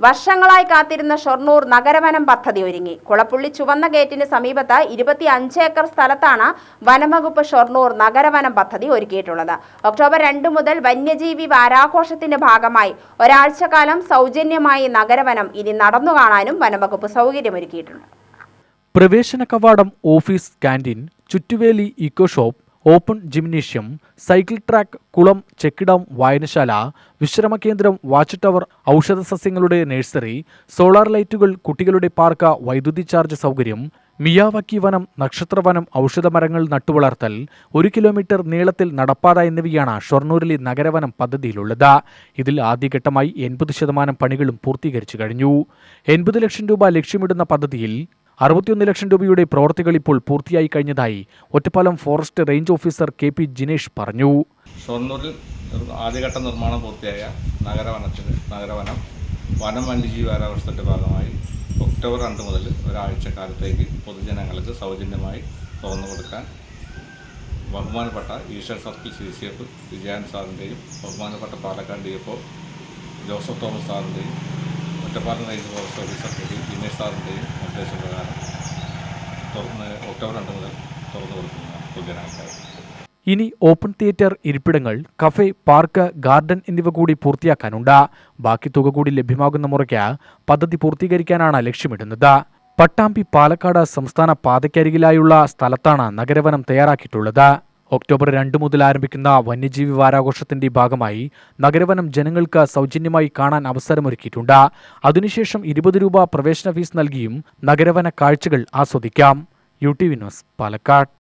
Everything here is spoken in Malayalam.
വർഷങ്ങളായി കാത്തിരുന്ന ഷൊർണൂർ നഗരവനം പദ്ധതി ഒരുങ്ങി. കുളപ്പുള്ളി ചുവന്ന ഗേറ്റിന് സമീപത്ത് ഇരുപത്തി അഞ്ച് ഏക്കർ സ്ഥലത്താണ് വനംവകുപ്പ് ഷൊർണൂർ നഗരവനം പദ്ധതി ഒരുക്കിയിട്ടുള്ളത്. ഒക്ടോബർ രണ്ട് മുതൽ വന്യജീവി വാരാഘോഷത്തിന്റെ ഭാഗമായി ഒരാഴ്ചക്കാലം സൗജന്യമായി നഗരവനം ഇനി നടന്നു കാണാനും വനംവകുപ്പ് സൗകര്യമൊരുക്കിയിട്ടുണ്ട്. പ്രവേശന കവാടം office canteen ചുറ്റുവേലി eco shop open gymnasium cycle track കുളം ചെക്ക് ഡാം വായനശാല വിശ്രമ കേന്ദ്രം വാച്ച് ടവർ ഔഷധ സസ്യങ്ങളുടെ നഴ്സറി സോളാർ ലൈറ്റുകൾ കുട്ടികളുടെ പാർക്ക വൈദ്യുതി ചാർജ് സൗകര്യം മിയാവക്കി വനം നക്ഷത്രവനം ഔഷധമരങ്ങൾ നട്ടുവളർത്തൽ ഒരു കിലോമീറ്റർ നീളത്തിൽ നടപ്പാത എന്നിവയാണ് ഷൊർണൂരിലെ നഗരവനം പദ്ധതിയിലുള്ളത്. ഇതിൽ ആദ്യഘട്ടമായി എൺപത് ശതമാനം പണികളും പൂർത്തീകരിച്ചു കഴിഞ്ഞു. എൺപത് ലക്ഷം രൂപ ലക്ഷ്യമിടുന്ന പദ്ധതിയിൽ അറുപത്തിയൊന്ന് ലക്ഷം രൂപയുടെ പ്രവർത്തികൾ ഇപ്പോൾ പൂർത്തിയായി കഴിഞ്ഞതായി Ottapalam forest range officer K P Jinesh പറഞ്ഞു. ഷൊർണൂരിൽ ആദ്യഘട്ട നിർമ്മാണം പൂർത്തിയായ നഗരവനത്തിന് നഗരവനം വനം വന്യജീവി കാലാവസ്ഥയുടെ ഭാഗമായി ഒക്ടോബർ രണ്ട് മുതൽ ഒരാഴ്ച കാലത്തേക്ക് പൊതുജനങ്ങൾക്ക് സൗജന്യമായി തുറന്നു കൊടുക്കാൻ ബഹുമാനപ്പെട്ട Eshwar circle C C F Vijayan സാറിന്റെയും ബഹുമാനപ്പെട്ട Palakkad D F Joseph Thomas സാറിന്റെയും Ottapalam range forest officer K Dinesh സാറിന്റെയും നിർദ്ദേശപ്രകാരം തുറന്ന് ഒക്ടോബർ രണ്ട് മുതൽ തുറന്നു കൊടുക്കുന്ന പൊതുജനങ്ങൾക്കായി ഇനി ഓപ്പൺ തിയേറ്റർ ഇരിപ്പിടങ്ങൾ കഫേ പാർക്ക് ഗാർഡൻ എന്നിവ കൂടി പൂർത്തിയാക്കാനുണ്ട്. ബാക്കി തുക കൂടി ലഭ്യമാകുന്ന മുറയ്ക്ക് പദ്ധതി പൂർത്തീകരിക്കാനാണ് ലക്ഷ്യമിടുന്നത്. പട്ടാമ്പി പാലക്കാട് സംസ്ഥാന പാതയ്ക്കരികിലായുള്ള സ്ഥലത്താണ് നഗരവനം തയ്യാറാക്കിയിട്ടുള്ളത്. ഒക്ടോബർ രണ്ട് മുതൽ ആരംഭിക്കുന്ന വന്യജീവി വാരാഘോഷത്തിന്റെ ഭാഗമായി നഗരവനം ജനങ്ങൾക്ക് സൗജന്യമായി കാണാൻ അവസരമൊരുക്കിയിട്ടുണ്ട്. അതിനുശേഷം ഇരുപത് രൂപ പ്രവേശന ഫീസ് നൽകിയും നഗരവന കാഴ്ചകൾ ആസ്വദിക്കാം. U T V news Palakkad.